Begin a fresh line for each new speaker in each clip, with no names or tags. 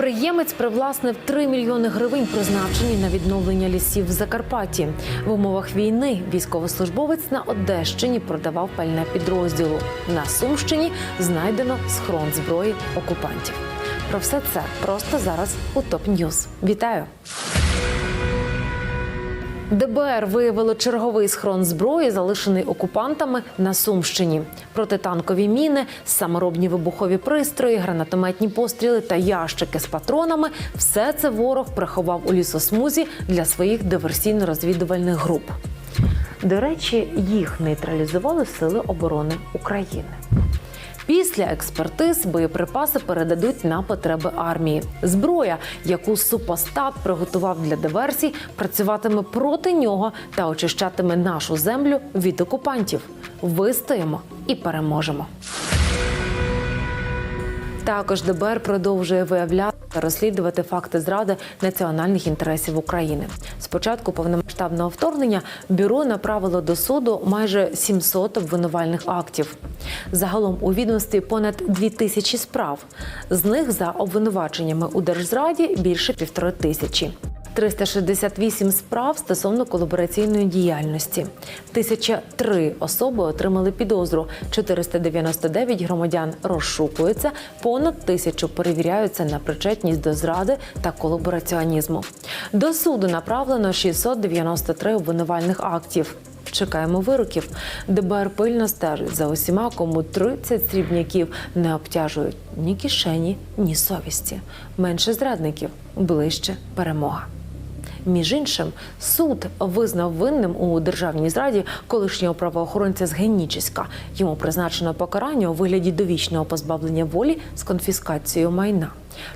Підприємець привласнив 3 мільйони гривень, призначені на відновлення лісів в Закарпатті. В умовах війни військовослужбовець на Одещині продавав пальне підрозділу. На Сумщині знайдено схрон зброї окупантів. Про все це просто зараз у топ Ньюз. Вітаю! ДБР виявило черговий схрон зброї, залишений окупантами на Сумщині. Протитанкові міни, саморобні вибухові пристрої, гранатометні постріли та ящики з патронами все це ворог приховав у лісосмузі для своїх диверсійно-розвідувальних груп. До речі, їх нейтралізували Сили оборони України. Після експертиз боєприпаси передадуть на потреби армії. Зброя, яку супостат приготував для диверсій, працюватиме проти нього та очищатиме нашу землю від окупантів. Вистоїмо і переможемо. Також ДБР продовжує виявляти та розслідувати факти зради національних інтересів України. Спочатку повномасштабного вторгнення бюро направило до суду майже 700 обвинувальних актів. Загалом у відомстві понад 2 тисячі справ. З них за обвинуваченнями у держзраді більше півтори тисячі. 368 справ стосовно колабораційної діяльності. 1003 особи отримали підозру. 499 громадян розшукуються, понад тисячу перевіряються на причетність до зради та колабораціонізму. До суду направлено 693 обвинувальних актів. Чекаємо вироків. ДБР пильно стежить за усіма, кому 30 срібняків не обтяжують ні кишені, ні совісті. Менше зрадників, ближче перемога. Між іншим, суд визнав винним у державній зраді колишнього правоохоронця з Генічеська. Йому призначено покарання у вигляді довічного позбавлення волі з конфіскацією майна.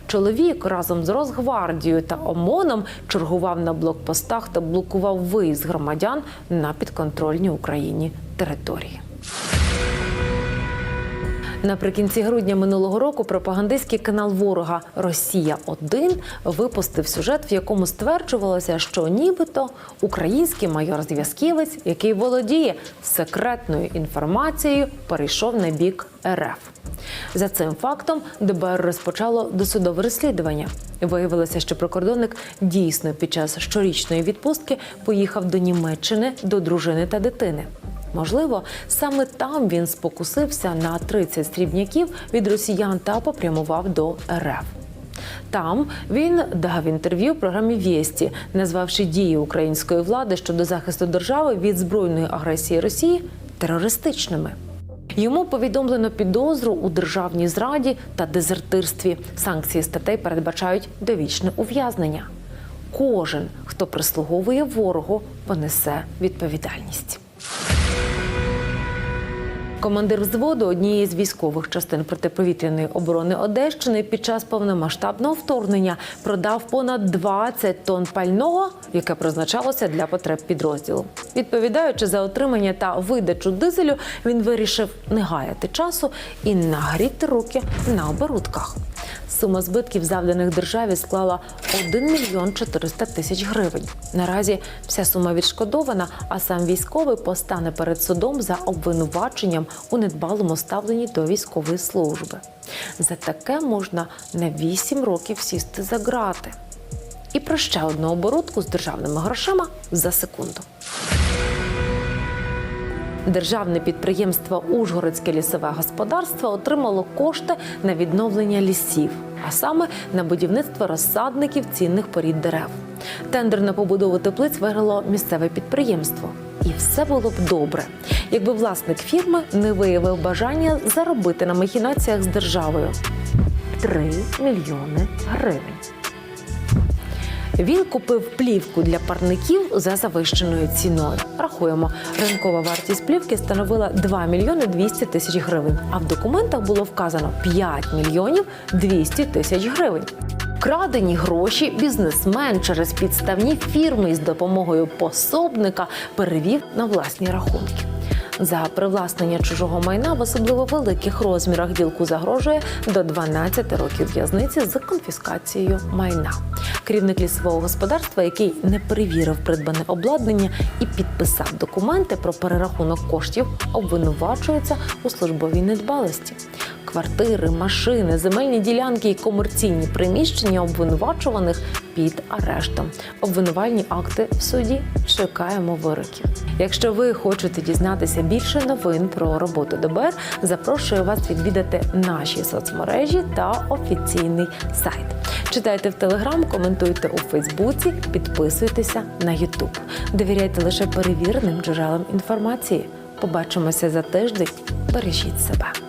Чоловік разом з Росгвардією та ОМОНом чергував на блокпостах та блокував виїзд громадян на підконтрольні Україні території. Наприкінці грудня минулого року пропагандистський канал ворога Росія 1 випустив сюжет, в якому стверджувалося, що нібито український майор зв'язківець, який володіє секретною інформацією, перейшов на бік РФ. За цим фактом ДБР розпочало досудове розслідування. Виявилося, що прикордонник дійсно під час щорічної відпустки поїхав до Німеччини до дружини та дитини. Можливо, саме там він спокусився на 30 срібняків від росіян та попрямував до РФ. Там він дав інтерв'ю програмі Вєсті, назвавши дії української влади щодо захисту держави від збройної агресії Росії терористичними. Йому повідомлено підозру у державній зраді та дезертирстві. Санкції статей передбачають довічне ув'язнення. Кожен, хто прислуговує ворогу, понесе відповідальність. Командир взводу однієї з військових частин протиповітряної оборони Одещини під час повномасштабного вторгнення продав понад 20 тонн пального, яке призначалося для потреб підрозділу. Відповідаючи за отримання та видачу дизелю, він вирішив не гаяти часу і нагріти руки на оборудках. Сума збитків, завданих державі, склала 1 мільйон 400 тисяч гривень. Наразі вся сума відшкодована, а сам військовий постане перед судом за обвинуваченням у недбалому ставленні до військової служби. За таке можна на 8 років сісти за грати. І про ще одну оборудку з державними грошима за секунду. Державне підприємство Ужгородське лісове господарство отримало кошти на відновлення лісів, а саме на будівництво розсадників цінних порід дерев. Тендер на побудову теплиць виграло місцеве підприємство. І все було б добре, якби власник фірми не виявив бажання заробити на махінаціях з державою 3 мільйони гривень. Він купив плівку для парників за завищеною ціною. Рахуємо, ринкова вартість плівки становила 2 мільйони 200 тисяч гривень. А в документах було вказано 5 мільйонів 200 тисяч гривень. Крадені гроші бізнесмен через підставні фірми із допомогою пособника перевів на власні рахунки. За привласнення чужого майна в особливо великих розмірах ділку загрожує до 12 років в'язниці з конфіскацією майна. Керівник лісового господарства, який не перевірив придбане обладнання і підписав документи про перерахунок коштів, обвинувачується у службовій недбалості. Квартири, машини, земельні ділянки і комерційні приміщення обвинувачуваних під арештом. Обвинувальні акти в суді чекаємо вироків. Якщо ви хочете дізнатися більше новин про роботу ДБР, запрошую вас відвідати наші соцмережі та офіційний сайт. Читайте в Телеграм, коментуйте у Фейсбуці, підписуйтеся на Ютуб. Довіряйте лише перевіреним джерелам інформації. Побачимося за тиждень. Бережіть себе.